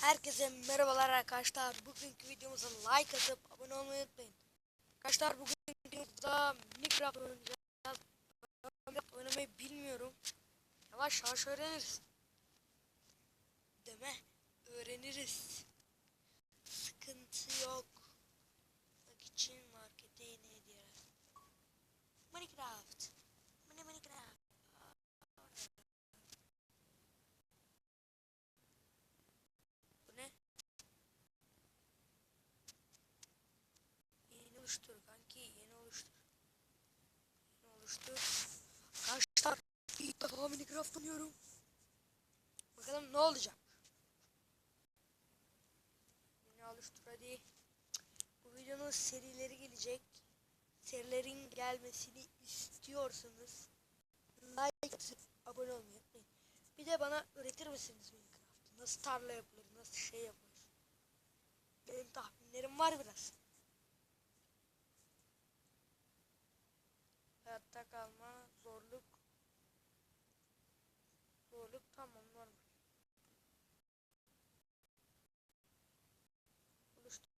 Herkese merhabalar arkadaşlar. Bugünkü videomuza like atıp abone olmayı unutmayın. Arkadaşlar bugünkü videomuzda Minecraft oynayacağız. Minecraft oynamayı bilmiyorum. Yavaş yavaş öğreniriz. Deme öğreniriz. Sıkıntı yok. Bak için markete yine hediye. Minecraft. Mini Minecraft. Bu ne? Yeni oluştur kanki yeni oluştur. Yeni oluştur. Arkadaşlar ilk defa Minecraft oynuyorum. Bakalım ne olacak. Yeni oluştur hadi. Bu videonun serileri gelecek. Serilerin gelmesini istiyorsanız like abone olmayı unutmayın. Bir de bana öğretir misiniz Minecraft'ı? Nasıl tarla yapılır, nasıl şey yapılır? Benim tahminlerim var biraz. Hayatta kalma, zorluk. Zorluk tamam normal. Oluştur.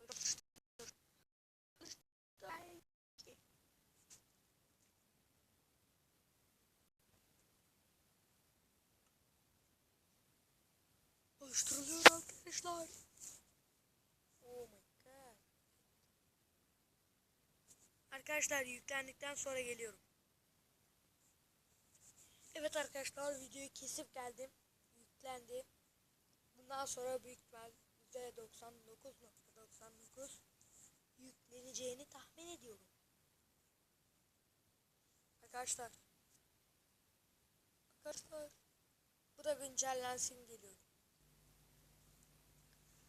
Oluştur. Oluştur. Oluşturuluyor arkadaşlar. Oh my god. Arkadaşlar yüklendikten sonra geliyorum. Evet arkadaşlar videoyu kesip geldim. Yüklendi. Bundan sonra büyük ihtimal %99.99 yükleneceğini tahmin ediyorum. Arkadaşlar. Arkadaşlar. Bu da güncellensin geliyor.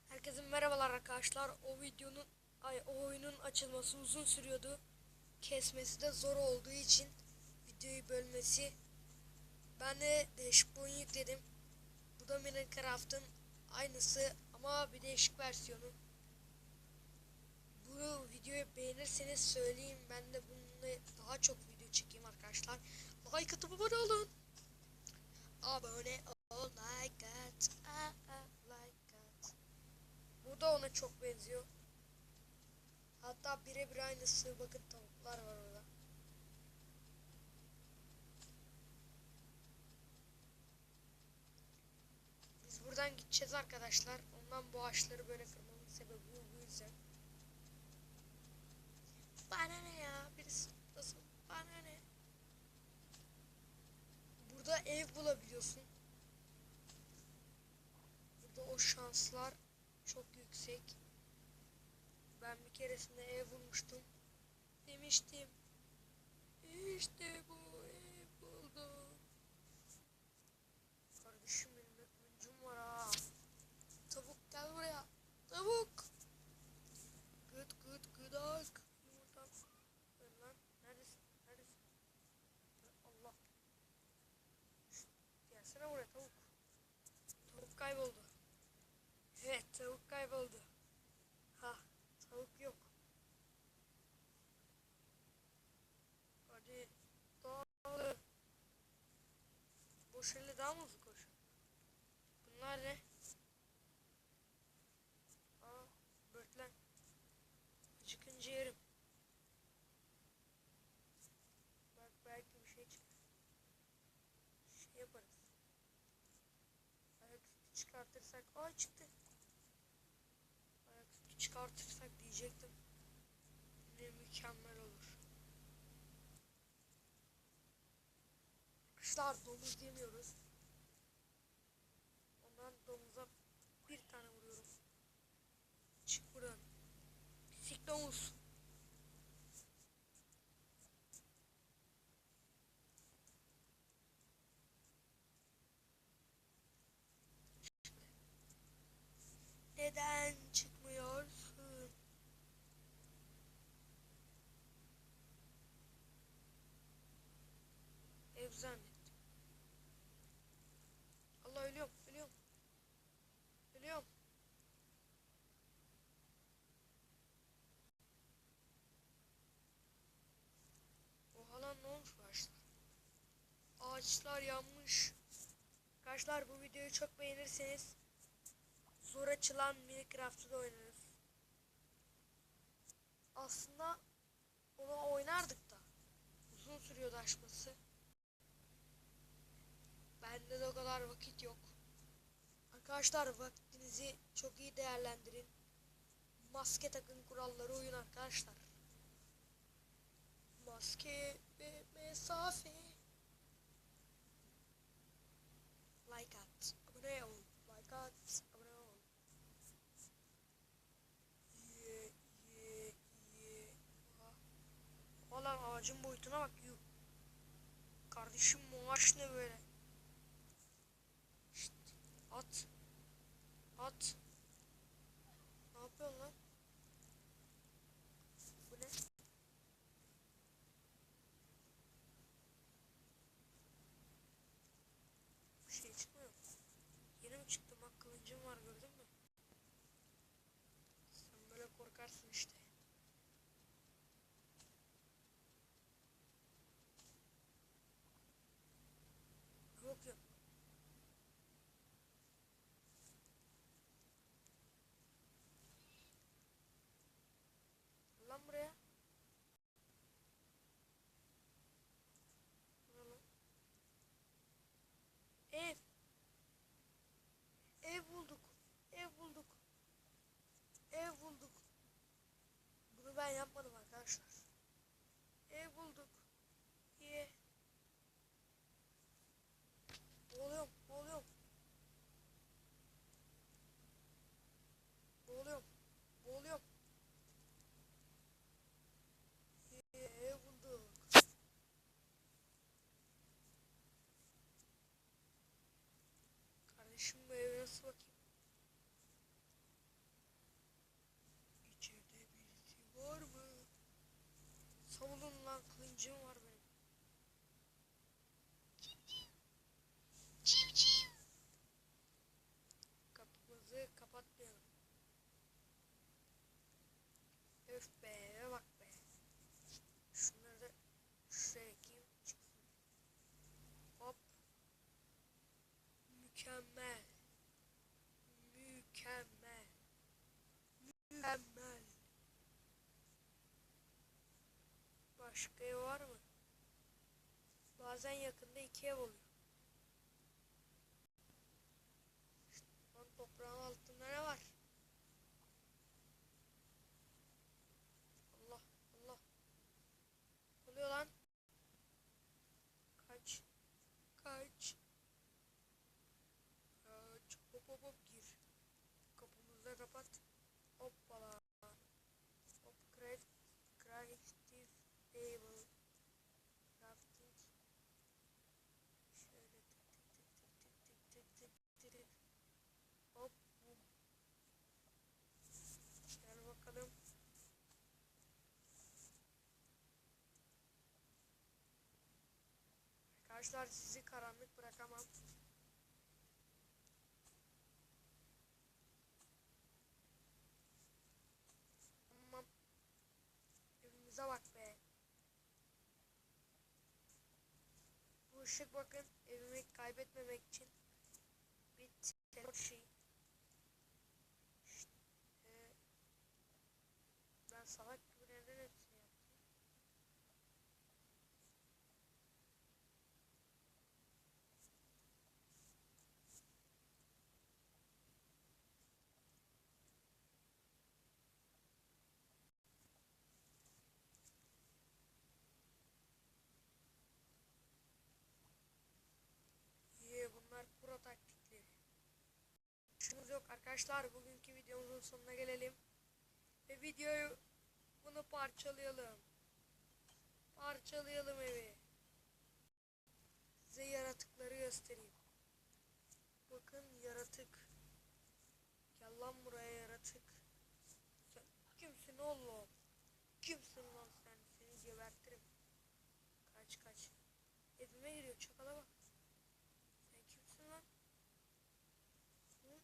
Herkese merhabalar arkadaşlar. O videonun ay o oyunun açılması uzun sürüyordu. Kesmesi de zor olduğu için videoyu bölmesi ben de değişik yükledim. Bu da Minecraft'ın aynısı ama bir değişik versiyonu. Bu videoyu beğenirseniz söyleyeyim ben de bununla daha çok video çekeyim arkadaşlar. Like atıp abone olun. Abone ol like at, a, a, like at. Bu da ona çok benziyor. Hatta birebir aynısı. Bakın tavuklar var orada. Biz buradan gideceğiz arkadaşlar. Ondan bu ağaçları böyle kırmamın sebebi bu, yüzden. Bana ne ya? Birisi tutmasın. Bana ne? Burada ev bulabiliyorsun. Burada o şanslar çok yüksek. Ben bir keresinde ev bulmuştum. Demiştim. İşte bu Elle daha mı hızlı koş? Bunlar ne? Aa börtlen. Acıkınca yerim. Bak belki bir şey çıkar. Şey yaparız. Ayak sütü çıkartırsak. Aa çıktı. Ayak sütü çıkartırsak diyecektim. Ne mükemmel olur. Kışlar domuz yemiyoruz. Ondan domuza bir tane vuruyorum. Çık buradan. Pislik domuz. Neden çıkmıyorsun? Ev ağaçlar? Yanmış. Arkadaşlar bu videoyu çok beğenirseniz zor açılan Minecraft'ı da oynarız. Aslında onu oynardık da. Uzun sürüyordu açması. Bende de o kadar vakit yok. Arkadaşlar vaktinizi çok iyi değerlendirin. Maske takın kuralları uyun arkadaşlar. Maske ve mesafe. Cabreo. Oh my God, Cabreo. Yeah, yeah, yeah. Olan ağacın boyutuna bak. Yuh. Kardeşim bu ne böyle? Şşt, at. At. Ne yapıyorsun lan? Korkarsın işte. Yok yok. Lan buraya. Bu ne lan? Ev. Ev bulduk. Ev bulduk. Ev bulduk. Bunu ben yapmadım arkadaşlar. Ev bulduk. Ye. Boğuluyorum. Boğuluyorum. Boğuluyorum. Boğuluyorum. Ye, ev bulduk. Kardeşim bu eve nasıl bakayım? İçeride birisi var mı? Savunun lan kılıncım var benim. Kapımızı kapatmayalım. Öf be, bak be. Şunları da şuraya ekeyim. Hop. Mükemmel. Mükemmel. Başka ev var mı? Bazen yakında iki ev oluyor. Arkadaşlar sizi karanlık bırakamam. Tamam. Evimize bak be. Bu ışık bakın evimi kaybetmemek için bir telefon şey. Şşt, ee, ben salak gibi neden hepsini yaptım? İyi bunlar pro taktikleri. Şunuz yok arkadaşlar bugünkü videomuzun sonuna gelelim. Ve videoyu bunu parçalayalım. Parçalayalım evi. Size yaratıkları göstereyim. Bakın yaratık. Gel lan buraya yaratık. Sen kimsin oğlum? Kimsin lan sen? Seni gebertirim. Kaç kaç. Evime giriyor çakala bak. Sen kimsin lan? Hı?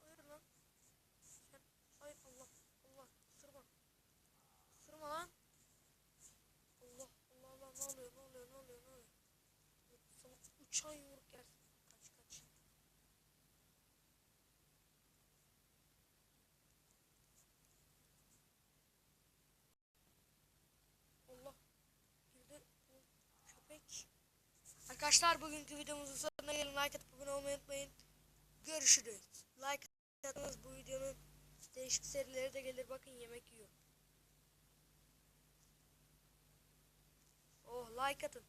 Hayır lan. Sen ay Allah Allah ısırma. Isırma lan. Allah Allah Allah ne oluyor ne oluyor ne oluyor ne oluyor? Sana uçan yumruk yersin. Kaç kaç. Arkadaşlar bugünkü videomuzun sonuna gelin. Like atıp abone olmayı unutmayın. Görüşürüz. Like atınız bu videonun değişik serileri de gelir. Bakın yemek yiyor. Oh like atın.